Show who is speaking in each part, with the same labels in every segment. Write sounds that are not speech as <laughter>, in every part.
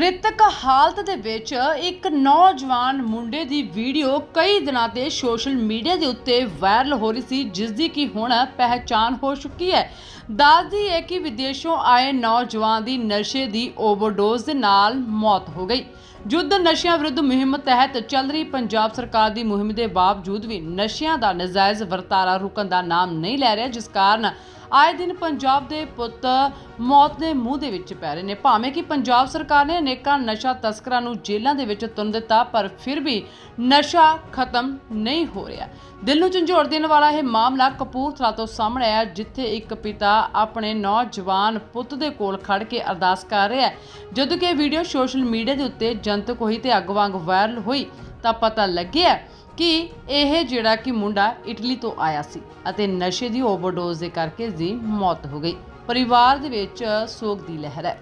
Speaker 1: ਮ੍ਰਿਤਕ ਹਾਲਤ ਦੇ ਵਿੱਚ ਇੱਕ ਨੌਜਵਾਨ ਮੁੰਡੇ ਦੀ ਵੀਡੀਓ ਕਈ ਦਿਨਾਂ ਤੇ ਸੋਸ਼ਲ ਮੀਡੀਆ ਦੇ ਉੱਤੇ ਵਾਇਰਲ ਹੋ ਰਹੀ ਸੀ, ਜਿਸ ਦੀ ਕਿ ਹੁਣ ਪਹਿਚਾਨ ਹੋ ਚੁੱਕੀ ਹੈ। ਦੱਸਦੀ ਹੈ ਕਿ ਵਿਦੇਸ਼ੋਂ ਆਏ ਨੌਜਵਾਨ ਦੀ ਨਸ਼ੇ ਦੀ ਓਵਰਡੋਜ਼ ਦੇ ਨਾਲ ਮੌਤ ਹੋ ਗਈ। ਯੁੱਧ ਨਸ਼ਿਆਂ ਵਿਰੁੱਧ ਮੁਹਿੰਮ ਤਹਿਤ ਚੱਲ ਰਹੀ ਪੰਜਾਬ ਸਰਕਾਰ ਦੀ ਮੁਹਿੰਮ ਦੇ ਬਾਵਜੂਦ ਵੀ ਨਸ਼ਿਆਂ ਦਾ ਨਜਾਇਜ਼ ਵਰਤਾਰਾ ਰੁਕਣ ਦਾ ਨਾਮ ਨਹੀਂ ਲੈ ਰਿਹਾ, ਜਿਸ ਕਾਰਨ ਆਏ ਦਿਨ ਪੰਜਾਬ ਦੇ ਪੁੱਤ ਮੌਤ ਦੇ ਮੂੰਹ ਦੇ ਵਿੱਚ ਪੈ ਰਹੇ ਨੇ। ਭਾਵੇਂ ਕਿ ਪੰਜਾਬ ਸਰਕਾਰ ਨੇ ਅਨੇਕਾਂ ਨਸ਼ਾ ਤਸਕਰਾਂ ਨੂੰ ਜੇਲ੍ਹਾਂ ਦੇ ਵਿੱਚ ਤੁੰਨ ਦਿੱਤਾ, ਪਰ ਫਿਰ ਵੀ ਨਸ਼ਾ ਖਤਮ ਨਹੀਂ ਹੋ ਰਿਹਾ। ਦਿਲ ਨੂੰ ਝੰਜੋੜ ਦੇਣ ਵਾਲਾ ਇਹ ਮਾਮਲਾ ਕਪੂਰਥਲਾ ਤੋਂ ਸਾਹਮਣੇ ਆਇਆ, ਜਿੱਥੇ ਇੱਕ ਪਿਤਾ ਆਪਣੇ ਨੌਜਵਾਨ ਪੁੱਤ ਦੇ ਕੋਲ ਖੜ ਕੇ ਅਰਦਾਸ ਕਰ ਰਿਹਾ ਹੈ। ਜਦੋਂ ਕਿ ਇਹ ਵੀਡੀਓ ਸੋਸ਼ਲ ਮੀਡੀਆ ਦੇ ਉੱਤੇ ਜਨਤਕ ਹੋਈ ਤੇ ਅੱਗ ਵਾਂਗ ਵਾਇਰਲ ਹੋਈ, ਤਾਂ ਪਤਾ ਲੱਗਿਆ ਕਿ ਇਹ ਜਿਹੜਾ ਕਿ ਮੁੰਡਾ ਇਟਲੀ ਤੋਂ ਆਇਆ ਸੀ ਅਤੇ ਨਸ਼ੇ ਦੀ ਓਵਰਡੋਜ਼ ਦੇ ਕਰਕੇ ਇਸ ਦੀ ਮੌਤ ਹੋ ਗਈ। ਪਰਿਵਾਰ ਦੇ ਵਿੱਚ ਸੋਗ ਦੀ ਲਹਿਰ ਹੈ।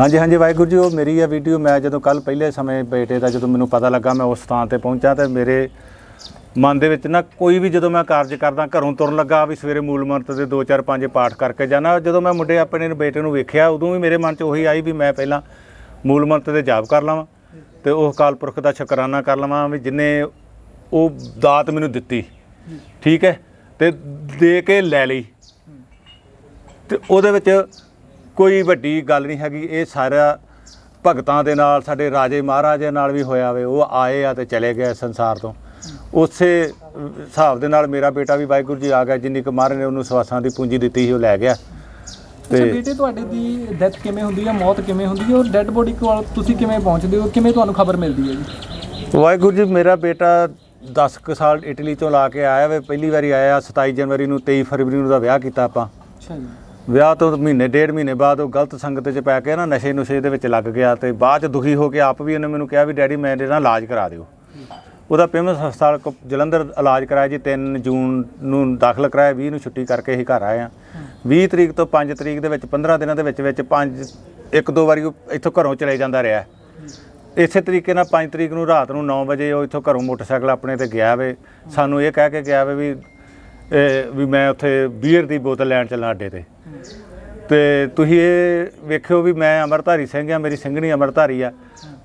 Speaker 2: ਹਾਂਜੀ ਹਾਂਜੀ, ਵਾਹਿਗੁਰੂ ਜੀ, ਉਹ ਮੇਰੀ ਇਹ ਵੀਡੀਓ ਮੈਂ ਜਦੋਂ ਕੱਲ ਪਹਿਲੇ ਸਮੇਂ ਬੇਟੇ ਦਾ ਜਦੋਂ ਮੈਨੂੰ ਪਤਾ ਲੱਗਾ, ਮੈਂ ਉਸ ਥਾਂ ਤੇ ਪਹੁੰਚਾ ਤੇ ਮੇਰੇ ਮਨ ਦੇ ਵਿੱਚ ਨਾ ਕੋਈ ਵੀ ਜਦੋਂ ਮੈਂ ਕਾਰਜ ਕਰਦਾ, ਘਰੋਂ ਤੁਰਨ ਲੱਗਾ ਵੀ ਸਵੇਰੇ ਮੂਲ ਮੰਤਰ ਦੇ 2 4 5 ਪਾਠ ਕਰਕੇ ਜਾਣਾ ਜਦੋਂ ਮੈਂ ਮੁੰਡੇ ਆਪਣੇ ਨੂੰ ਬੇਟੇ ਨੂੰ ਵੇਖਿਆ, ਉਦੋਂ ਵੀ ਮੇਰੇ ਮਨ 'ਚ ਉਹੀ ਆਈ ਵੀ ਮੈਂ ਪਹਿਲਾਂ ਮੂਲ ਮੰਤਰ ਦੇ ਜਾਪ ਕਰ ਲਵਾਂ ਤੇ ਉਹ ਅਕਾਲ ਪੁਰਖ ਦਾ ਸ਼ੁਕਰਾਨਾ ਕਰ ਲਵਾਂ ਵੀ ਜਿਨੇ ਉਹ ਦਾਤ ਮੈਨੂੰ ਦਿੱਤੀ। ਠੀਕ ਹੈ? ਤੇ ਦੇ ਕੇ ਲੈ ਲਈ। ਤੇ ਉਹਦੇ ਵਿੱਚ ਕੋਈ ਵੱਡੀ ਗੱਲ ਨਹੀਂ ਹੈਗੀ। ਇਹ ਸਾਰਾ ਭਗਤਾਂ ਦੇ ਨਾਲ ਸਾਡੇ ਰਾਜੇ ਮਹਾਰਾਜਿਆਂ ਨਾਲ ਵੀ ਹੋਇਆ ਵੇ। ਉਹ ਆਏ ਆ ਤੇ ਚਲੇ ਗਏ ਸੰਸਾਰ ਤੋਂ। ਉਸੇ ਹਿਸਾਬ ਦੇ ਨਾਲ ਮੇਰਾ ਬੇਟਾ ਵੀ ਵਾਹਿਗੁਰੂ ਜੀ ਆ ਗਿਆ। ਜਿੰਨੀ ਕੁ ਮਹਾਰਾਜ ਨੇ ਉਹਨੂੰ ਸਵਾਸਾਂ ਦੀ ਪੂੰਜੀ ਦਿੱਤੀ ਸੀ ਉਹ ਲੈ ਗਿਆ। ਤੇ
Speaker 3: ਬੇਟੇ ਤੁਹਾਡੇ ਦੀ ਡੈਥ ਕਿਵੇਂ ਹੁੰਦੀ ਹੈ ਮੌਤ ਕਿਵੇਂ ਹੁੰਦੀ ਹੈ ਔਰ ਡੈੱਡ ਬੋਡੀ ਕੋਲ ਤੁਸੀਂ ਕਿਵੇਂ ਪਹੁੰਚਦੇ ਹੋ? ਕਿਵੇਂ ਤੁਹਾਨੂੰ ਖਬਰ ਮਿਲਦੀ ਹੈ ਜੀ?
Speaker 2: ਵਾਹਿਗੁਰੂ ਜੀ ਮੇਰਾ ਬੇਟਾ 10 ਕੁ ਸਾਲ ਇਟਲੀ ਤੋਂ ਲਾ ਕੇ ਆਇਆ ਵੇ ਪਹਿਲੀ ਵਾਰੀ ਆਇਆ 27 ਜਨਵਰੀ ਨੂੰ 23 ਫਰਵਰੀ ਨੂੰ ਦਾ ਵਿਆਹ ਕੀਤਾ ਆਪਾਂ।
Speaker 3: ਅੱਛਾ ਜੀ।
Speaker 2: ਵਿਆਹ ਤੋਂ ਮਹੀਨੇ ਡੇਢ ਮਹੀਨੇ ਬਾਅਦ ਉਹ ਗਲਤ ਸੰਗਤ 'ਚ ਪੈ ਕੇ ਨਾ ਨਸ਼ੇ ਨੁਸ਼ੇ ਦੇ ਵਿੱਚ ਲੱਗ ਗਿਆ ਤੇ ਬਾਅਦ 'ਚ ਦੁਖੀ ਹੋ ਕੇ ਆਪ ਵੀ ਉਹਨੇ ਮੈਨੂੰ ਕਿਹਾ ਵੀ ਡੈਡੀ ਮੇਰੇ ਨਾਲ ਇਲਾਜ ਕਰਾ ਦਿਓ। ਉਹਦਾ ਪੇਮੈਂਟ ਹਸਪਤਾਲ ਕੋ- ਜਲੰਧਰ ਇਲਾਜ ਕਰਾਇਆ ਜੀ 3 ਜੂਨ ਨੂੰ ਦਾਖਲ ਕਰਾਇਆ 20 ਨੂੰ ਛੁੱਟੀ ਕਰਕੇ ਹੀ ਘਰ ਆਏ ਆ 20 ਤਰੀਕ ਤੋਂ 5 ਤਰੀਕ ਦੇ ਵਿੱਚ 15 ਦਿਨਾਂ ਦੇ ਵਿੱਚ ਵਿੱਚ ਪੰਜ ਇੱਕ ਦੋ ਵਾਰੀ ਉਹ ਇੱਥੋਂ ਘਰੋਂ ਚਲੇ ਜਾਂਦਾ ਰਿਹਾ। ਇਸੇ ਤਰੀਕੇ ਨਾਲ 5 ਤਰੀਕ ਨੂੰ ਰਾਤ ਨੂੰ 9 ਵਜੇ ਉਹ ਇੱਥੋਂ ਘਰੋਂ ਮੋਟਰਸਾਈਕਲ ਆਪਣੇ ਤੇ ਗਿਆ ਵੇ। ਸਾਨੂੰ ਇਹ ਕਹਿ ਕੇ ਗਿਆ ਵੇ ਵੀ, ਇਹ ਵੀ ਮੈਂ ਉੱਥੇ ਬੀਅਰ ਦੀ ਬੋਤਲ ਲੈਣ ਚੱਲਾਂ ਅੱਡੇ ਤੇ। ਤੇ ਤੁਸੀਂ ਇਹ ਵੇਖਿਓ ਵੀ ਮੈਂ ਅਮਰਧਾਰੀ ਸਿੰਘ ਆ, ਮੇਰੀ ਸਿੰਘਣੀ ਅਮਰਧਾਰੀ ਆ।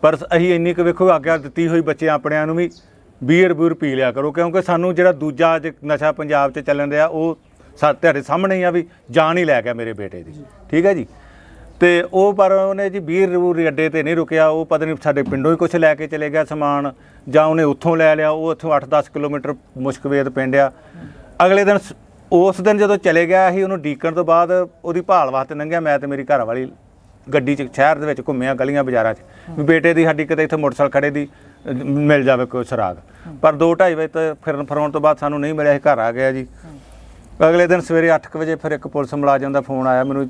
Speaker 2: ਪਰ ਅਸੀਂ ਇੰਨੀ ਕੁ ਵੇਖੋ ਆਗਿਆ ਦਿੱਤੀ ਹੋਈ ਬੱਚੇ ਆਪਣਿਆਂ ਨੂੰ ਵੀ ਬੀਅਰ ਬੂਰ ਪੀ ਲਿਆ ਕਰੋ, ਕਿਉਂਕਿ ਸਾਨੂੰ ਜਿਹੜਾ ਦੂਜਾ ਅੱਜ ਨਸ਼ਾ ਪੰਜਾਬ 'ਚ ਚੱਲਣ ਰਿਹਾ ਉਹ ਸਾਡੇ ਸਾਹਮਣੇ ਹੀ ਆ ਵੀ ਜਾਨ ਹੀ ਲੈ ਗਿਆ ਮੇਰੇ ਬੇਟੇ ਦੀ। ਠੀਕ ਹੈ ਜੀ? ਤੇ ਉਹ ਪਰ ਉਹਨੇ ਜੀ ਵੀਰ ਰੂਰੀ ਅੱਡੇ ਤੇ ਨਹੀਂ ਰੁਕਿਆ, ਉਹ ਪਤਾ ਨਹੀਂ ਸਾਡੇ ਪਿੰਡੋਂ ਹੀ ਕੁਝ ਲੈ ਕੇ ਚਲੇ ਗਿਆ ਸਮਾਨ, ਜਾਂ ਉਹਨੇ ਉੱਥੋਂ ਲੈ ਲਿਆ, ਉਹ ਉੱਥੋਂ 8-10 ਕਿਲੋਮੀਟਰ ਮੁਸ਼ਕਵੇਦ ਪਿੰਡ ਆ। ਅਗਲੇ ਦਿਨ ਸ- ਉਸ ਦਿਨ ਜਦੋਂ ਚਲੇ ਗਿਆ ਸੀ, ਉਹਨੂੰ ਡੀਕਣ ਤੋਂ ਬਾਅਦ ਉਹਦੀ ਭਾਲ ਵਾਸਤੇ ਲੰਘਿਆ, ਮੈਂ ਤੇ ਮੇਰੀ ਘਰ ਵਾਲੀ ਗੱਡੀ 'ਚ ਸ਼ਹਿਰ ਦੇ ਵਿੱਚ ਘੁੰਮਿਆ, ਗਲੀਆਂ ਬਾਜ਼ਾਰਾਂ 'ਚ। ਵੀ ਬੇਟੇ ਦੀ ਸਾਡੀ ਕਿਤੇ ਇੱਥੇ ਮੋਟਰਸਾਈਕਲ ਖੜੇ ਦੀ ਮਿਲ ਜਾਵੇ ਕੋਈ ਸੁਰਾਗ। ਪਰ 2:30 ਵਜੇ ਤੇ ਫਿਰਨ ਫਰਾਉਣ ਤੋਂ ਬਾਅਦ ਸਾਨੂੰ ਨਹੀਂ ਮਿਲਿਆ, ਇਹ ਘਰ ਆ ਗਿਆ ਜੀ। ਅਗਲੇ ਦਿਨ ਸਵੇਰੇ 8 ਵਜੇ ਫਿਰ ਇੱਕ ਪੁਲਿਸ ਮੁਲਾਜ਼ਮ ਦਾ ਫੋਨ ਆਇਆ, ਮੈਨੂੰ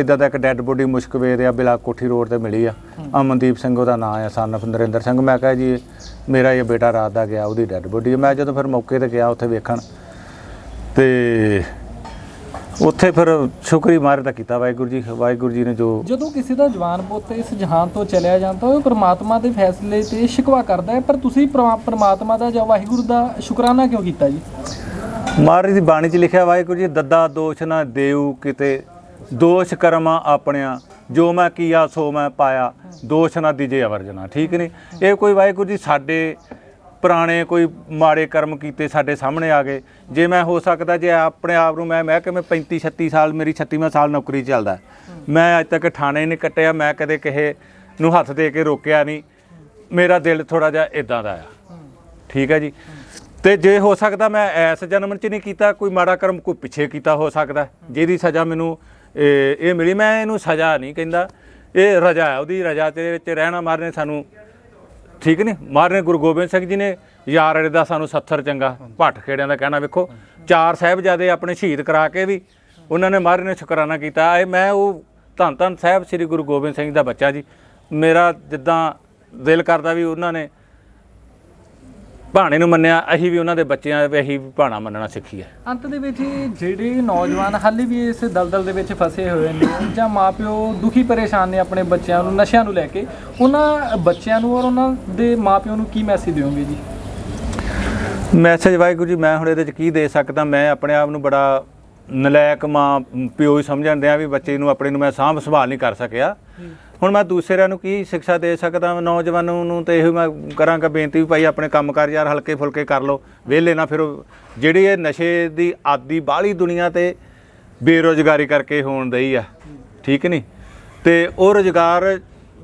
Speaker 2: ਇਦਾਂ ਦਾ ਇੱਕ ਡੈੱਡ ਬੋਡੀ ਮੁਸ਼ਕਵੇਦ ਆ ਬਿਲਾ ਕੋਠੀ ਰੋਡ ਤੇ ਮਿਲੀ ਆ। ਅਮਨਦੀਪ ਸਿੰਘ ਉਹਦਾ ਨਾਮ ਆ ਸਨ ਨਰਿੰਦਰ ਸਿੰਘ। ਮੈਂ ਕਿਹਾ ਜੀ ਮੇਰਾ ਇਹ ਬੇਟਾ ਰਾਤ ਦਾ ਗਿਆ ਉਹਦੀ ਡੈੱਡ ਬੋਡੀ ਮੈਂ ਜਦੋਂ ਫਿਰ ਮੌਕੇ ਤੇ ਗਿਆ ਉੱਥੇ ਵੇਖਣ ਤੇ ਉੱਥੇ ਫਿਰ ਸ਼ੁਕਰੀ ਮਾਰੇ ਤਾਂ ਕੀਤਾ ਵਾਹਿਗੁਰੂ ਜੀ ਵਾਹਿਗੁਰੂ ਜੀ ਨੇ ਜੋ
Speaker 3: ਜਦੋਂ ਕਿਸੇ ਦਾ ਜਵਾਨ ਪੁੱਤ ਇਸ ਜਹਾਨ ਤੋਂ ਚਲਿਆ ਜਾਂਦਾ ਉਹ ਪ੍ਰਮਾਤਮਾ ਦੇ ਫੈਸਲੇ ਤੇ ਸ਼ਿਕਵਾ ਕਰਦਾ ਹੈ। ਪਰ ਤੁਸੀਂ ਪਰਮਾ- ਪ੍ਰਮਾਤਮਾ ਦਾ ਜਾਂ ਵਾਹਿਗੁਰੂ ਦਾ ਸ਼ੁਕਰਾਨਾ ਕਿਉਂ ਕੀਤਾ ਜੀ?
Speaker 2: ਮਹਾਰਾਜ ਦੀ ਬਾਣੀ 'ਚ ਲਿਖਿਆ ਵਾਹਿਗੁਰੂ ਜੀ ਦੱਦਾ ਦੋਸ਼ ਨਾ ਦੇਉ ਕਿਤੇ। ਦੋਸ਼ ਕਰਮਾਂ ਆਪਣਿਆਂ, ਜੋ ਮੈਂ ਕੀਆ ਸੋ ਮੈਂ ਪਾਇਆ, ਦੋਸ਼ ਨਾ ਦੀਜੇ ਅਵਰਜਨਾ, ਠੀਕ ਨਹੀਂ ਇਹ ਕੋਈ ਵਾਹਿਗੁਰੂ ਜੀ ਸਾਡੇ ਪੁਰਾਣੇ ਕੋਈ ਮਾੜੇ ਕਰਮ ਕੀਤੇ ਸਾਡੇ ਸਾਹਮਣੇ ਆ ਗਏ। ਜੇ ਮੈਂ ਹੋ ਸਕਦਾ, ਜੇ ਆਪਣੇ ਆਪ ਨੂੰ ਮੈਂ ਮੈਂ ਕਿ ਮੈਂ 35 36 ਸਾਲ, ਮੇਰੀ 36ਵਾਂ ਸਾਲ ਨੌਕਰੀ ਚੱਲਦਾ। ਮੈਂ ਅੱਜ ਤੱਕ ਠਾਣੇ ਨਹੀਂ ਕੱਟਿਆ, ਮੈਂ ਕਦੇ ਕਿਸੇ ਨੂੰ ਹੱਥ ਦੇ ਕੇ ਰੋਕਿਆ ਨਹੀਂ। ਮੇਰਾ ਦਿਲ ਥੋੜਾ ਜਿਹਾ ਇਦਾਂ ਦਾ ਆ। ਠੀਕ ਹੈ ਜੀ? ਤੇ ਜੇ ਹੋ ਸਕਦਾ, ਮੈਂ ਐਸ ਜਨਮ 'ਚ ਨਹੀਂ ਕੀਤਾ, ਕੋਈ ਮਾੜਾ ਕਰਮ ਕੋਈ ਪਿੱਛੇ ਕੀਤਾ ਹੋ ਸਕਦਾ, ਜਿਹਦੀ ਸਜ਼ਾ ਮੈਨੂੰ ਇਹ ਇਹ ਮਿਲੀ। ਮੈਂ ਇਹਨੂੰ ਸਜ਼ਾ ਨਹੀਂ ਕਹਿੰਦਾ। ਇਹ ਰਜਾ ਹੈ, ਉਹਦੀ ਰਜਾ ਦੇ ਵਿੱਚ ਰਹਿਣਾ ਮਾਰਨੇ ਸਾਨੂੰ ਠੀਕ ਨਹੀਂ। ਮਾਰਨੇ ਗੁਰੂ ਗੋਬਿੰਦ ਸਿੰਘ ਜੀ ਨੇ, ਯਾਰ ਅੜੇ ਦਾ ਸਾਨੂੰ ਸੱਥਰ ਚੰਗਾ। ਭੱਟ ਖੇੜਿਆਂ ਦਾ ਕਹਿਣਾ ਵੇਖੋ। ਚਾਰ ਸਾਹਿਬਜ਼ਾਦੇ ਆਪਣੇ ਸ਼ਹੀਦ ਕਰਾ ਕੇ ਵੀ ਉਹਨਾਂ ਨੇ ਮਹਾਰਾਜ ਨੇ ਸ਼ੁਕਰਾਨਾ ਕੀਤਾ। ਇਹ ਮੈਂ ਉਹ ਧੰਨ ਧੰਨ ਸਾਹਿਬ ਸ੍ਰੀ ਗੁਰੂ ਗੋਬਿੰਦ ਸਿੰਘ ਦਾ ਬੱਚਾ ਜੀ। ਮੇਰਾ ਜਿੱਦਾਂ ਦਿਲ ਕਰਦਾ ਵੀ ਉਹਨਾਂ ਨੇ ਭਾਣੇ ਨੂੰ ਮੰਨਿਆ ਅਸੀਂ ਵੀ ਉਹਨਾਂ ਦੇ ਬੱਚਿਆਂ ਵੀ ਅਸੀਂ ਵੀ ਭਾਣਾ ਮੰਨਣਾ ਸਿੱਖੀਏ
Speaker 3: ਅੰਤ ਦੇ ਵਿੱਚ ਇਹ ਜਿਹੜੇ ਨੌਜਵਾਨ ਹਾਲੇ ਵੀ ਇਸ ਦਲਦਲ ਦੇ ਵਿੱਚ ਫਸੇ ਹੋਏ ਨੇ ਜਾਂ ਮਾਪਿਓ ਦੁਖੀ ਪਰੇਸ਼ਾਨ ਨੇ ਆਪਣੇ ਬੱਚਿਆਂ ਨੂੰ ਨਸ਼ਿਆਂ ਨੂੰ ਲੈ ਕੇ ਉਹਨਾਂ ਬੱਚਿਆਂ ਨੂੰ ਔਰ ਉਹਨਾਂ ਦੇ ਮਾਪਿਓ ਨੂੰ ਕੀ ਮੈਸੇਜ ਦਿਓਗੇ ਜੀ?
Speaker 2: ਮੈਸੇਜ ਵਾਹਿਗੁਰੂ ਜੀ ਮੈਂ ਹੁਣ ਇਹਦੇ ਚ ਕੀ ਦੇ ਸਕਦਾ? ਮੈਂ ਆਪਣੇ ਆਪ ਨੂੰ ਬੜਾ ਨਲਾਇਕ ਮਾਂ ਪਿਓ ਹੀ ਸਮਝਣ ਦਿਆਂ ਵੀ ਬੱਚੇ ਨੂੰ ਆਪਣੇ ਨੂੰ ਮੈਂ ਸਾਂਭ ਸੰਭਾਲ ਨਹੀਂ ਕਰ ਸਕਿਆ। ਹੁਣ ਮੈਂ ਦੂਸਰਿਆਂ ਨੂੰ ਕੀ ਸਿੱਖਿਆ ਦੇ ਸਕਦਾ ਨੌਜਵਾਨਾਂ ਨੂੰ ਤੇ ਇਹੋ ਮੈਂ ਕਰਾਂਗਾ ਬੇਨਤੀ ਵੀ ਭਾਈ ਆਪਣੇ ਕੰਮਕਾਰ ਯਾਰ ਹਲਕੇ ਫੁਲਕੇ ਕਰ ਲਓ। ਵਿਹਲੇ ਨਾ ਫਿਰੋ। ਜਿਹੜੀ ਇਹ ਨਸ਼ੇ ਦੀ ਆਦੀ ਬਾਹਲੀ ਦੁਨੀਆ ਤੇ ਬੇਰੋਜ਼ਗਾਰੀ ਕਰਕੇ ਹੋਣ ਦਈ ਆ। ਠੀਕ ਨਹੀਂ? ਤੇ ਉਹ ਰੋਜ਼ਗਾਰ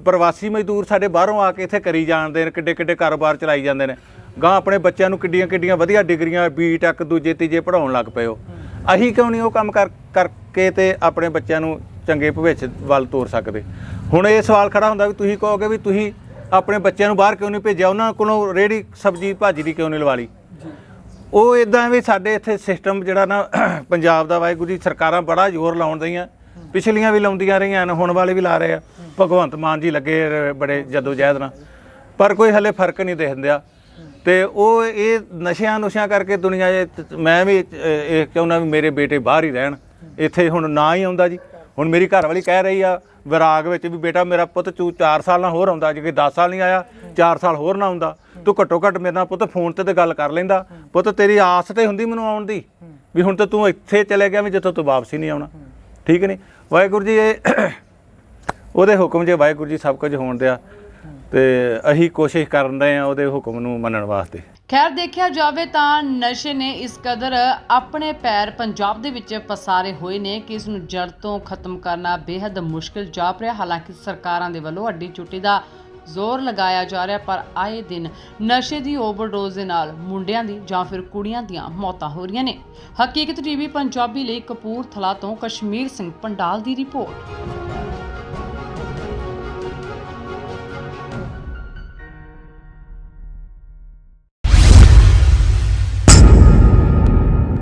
Speaker 2: ਪ੍ਰਵਾਸੀ ਮਜ਼ਦੂਰ ਸਾਡੇ ਬਾਹਰੋਂ ਆ ਕੇ ਇੱਥੇ ਕਰੀ ਜਾਂਦੇ ਨੇ ਕਿੱਡੇ ਕਿੱਡੇ ਕਾਰੋਬਾਰ ਚਲਾਈ ਜਾਂਦੇ ਨੇ। ਗਾਂ ਆਪਣੇ ਬੱਚਿਆਂ ਨੂੰ ਕਿੱਡੀਆਂ ਕਿੱਡੀਆਂ ਵਧੀਆ ਡਿਗਰੀਆਂ ਬੀਟੈਕ ਦੂਜੇ ਤੀਜੇ ਪੜਾਉਣ ਲੱਗ ਪਏ ਹੋ ਅਸੀਂ ਕਿਉਂ ਨਹੀਂ ਉਹ ਕੰਮ ਕਰ ਕਰਕੇ ਤੇ ਆਪਣੇ ਬੱਚਿਆਂ ਨੂੰ ਚੰਗੇ ਭਵਿੱਖ ਵੱਲ ਤੋਰ ਸਕਦੇ? ਹੁਣ ਇਹ ਸਵਾਲ ਖੜਾ ਹੁੰਦਾ ਵੀ ਤੁਸੀਂ ਕਹੋਗੇ ਵੀ ਤੁਸੀਂ ਆਪਣੇ ਬੱਚਿਆਂ ਨੂੰ ਬਾਹਰ ਕਿਉਂ ਨਹੀਂ ਭੇਜਿਆ? ਉਹਨਾਂ ਕੋਲੋਂ ਰੇੜੀ ਸਬਜ਼ੀ ਭਾਜੀ ਦੀ ਕਿਉਂ ਨਹੀਂ ਲਵਾ ਲਈ? ਉਹ ਇਦਾਂ ਵੀ ਸਾਡੇ ਇੱਥੇ ਸਿਸਟਮ ਜਿਹੜਾ ਨਾ <clears throat> ਪੰਜਾਬ ਦਾ ਵਾਹਿਗੁਰੂ ਜੀ ਸਰਕਾਰਾਂ ਬੜਾ ਜ਼ੋਰ ਲਾਉਣ ਦਈਆਂ। ਪਿਛਲੀਆਂ ਵੀ ਲਾਉਂਦੀਆਂ ਰਹੀਆਂ ਨੇ ਹੁਣ ਵਾਲੇ ਵੀ ਲਾ ਰਹੇ ਆ। ਭਗਵੰਤ ਮਾਨ ਜੀ ਲੱਗੇ ਬੜੇ ਜਦੋ ਜਹਿਦ ਨਾਲ। ਪਰ ਕੋਈ ਹਲੇ ਫ਼ਰਕ ਨਹੀਂ ਦਿਖਦਿਆ ਤੇ ਉਹ ਇਹ ਨਸ਼ਿਆਂ ਨੁਸ਼ਿਆਂ ਕਰਕੇ ਦੁਨੀਆ 'ਚ ਮੈਂ ਵੀ ਇਹ ਚਾਹੁੰਦਾ ਵੀ ਮੇਰੇ ਬੇਟੇ ਬਾਹਰ ਹੀ ਰਹਿਣ। ਇੱਥੇ ਹੁਣ ਨਾ ਹੀ ਆਉਂਦਾ ਜੀ। ਹੁਣ ਮੇਰੀ ਘਰ ਵਾਲੀ ਕਹਿ ਰਹੀ ਆ ਵਿਰਾਗ ਵਿੱਚ ਵੀ ਬੇਟਾ ਮੇਰਾ ਪੁੱਤ ਤੂੰ 4 ਸਾਲ ਨਾਲ ਹੋਰ ਆਉਂਦਾ, ਜੇ ਕਿ 10 ਸਾਲ ਨਹੀਂ ਆਇਆ 4 ਸਾਲ ਹੋਰ ਨਾ ਆਉਂਦਾ। ਤੂੰ ਘੱਟੋ ਘੱਟ ਮੇਰੇ ਨਾਲ ਪੁੱਤ ਫੋਨ ਤੇ ਤੇ ਗੱਲ ਕਰ ਲੈਂਦਾ। ਪੁੱਤ ਤੇਰੀ ਆਸ ਤੇ ਹੁੰਦੀ ਮੈਨੂੰ ਆਉਣ ਦੀ ਵੀ ਹੁਣ ਤਾਂ ਤੂੰ ਇੱਥੇ ਚਲੇ ਗਿਆ ਵੀ ਜਿੱਥੋਂ ਤੂੰ ਵਾਪਸੀ ਨਹੀਂ ਆਉਣਾ। ਠੀਕ ਨਹੀਂ? ਵਾਹਿਗੁਰੂ ਜੀ, ਇਹ <coughs> ਉਹਦੇ ਹੁਕਮ ਜੇ ਵਾਹਿਗੁਰੂ ਜੀ ਸਭ ਕੁਝ ਹੋਣ ਦਿਆ। ਤੇ ਅਸੀਂ ਕੋਸ਼ਿਸ਼ ਕਰਨ ਰਹੇ ਆ ਉਹਦੇ ਹੁਕਮ ਨੂੰ ਮੰਨਣ ਵਾਸਤੇ।
Speaker 1: ਖੈਰ, ਦੇਖਿਆ ਜਾਵੇ ਤਾਂ ਨਸ਼ੇ ਨੇ ਇਸ ਕਦਰ ਆਪਣੇ ਪੈਰ ਪੰਜਾਬ ਦੇ ਵਿੱਚ ਪਸਾਰੇ ਹੋਏ ਨੇ ਕਿ ਇਸ ਨੂੰ ਜੜ ਤੋਂ ਖਤਮ ਕਰਨਾ ਬੇहद ਮੁਸ਼ਕਿਲ ਜਾਪ ਰਿਹਾ। ਹਾਲਾਂਕਿ ਸਰਕਾਰਾਂ ਦੇ ਵੱਲੋਂ ਅੱਡੀ ਚੁੱਟੀ ਦਾ ਜ਼ੋਰ ਲਗਾਇਆ ਜਾ ਰਿਹਾ, ਪਰ ਆਏ ਦਿਨ ਨਸ਼ੇ ਦੀ ਓਵਰਡੋਜ਼ ਦੇ ਨਾਲ ਮੁੰਡਿਆਂ ਦੀ ਜਾਂ ਫਿਰ ਕੁੜੀਆਂ ਦੀਆਂ ਮੌਤਾਂ ਹੋ ਰਹੀਆਂ ਨੇ। ਹਕੀਕਤ ਟੀਵੀ ਪੰਜਾਬੀ ਲਈ ਕਪੂਰਥਲਾ ਤੋਂ ਕਸ਼ਮੀਰ ਸਿੰਘ ਪੰਡਾਲ ਦੀ ਰਿਪੋਰਟ।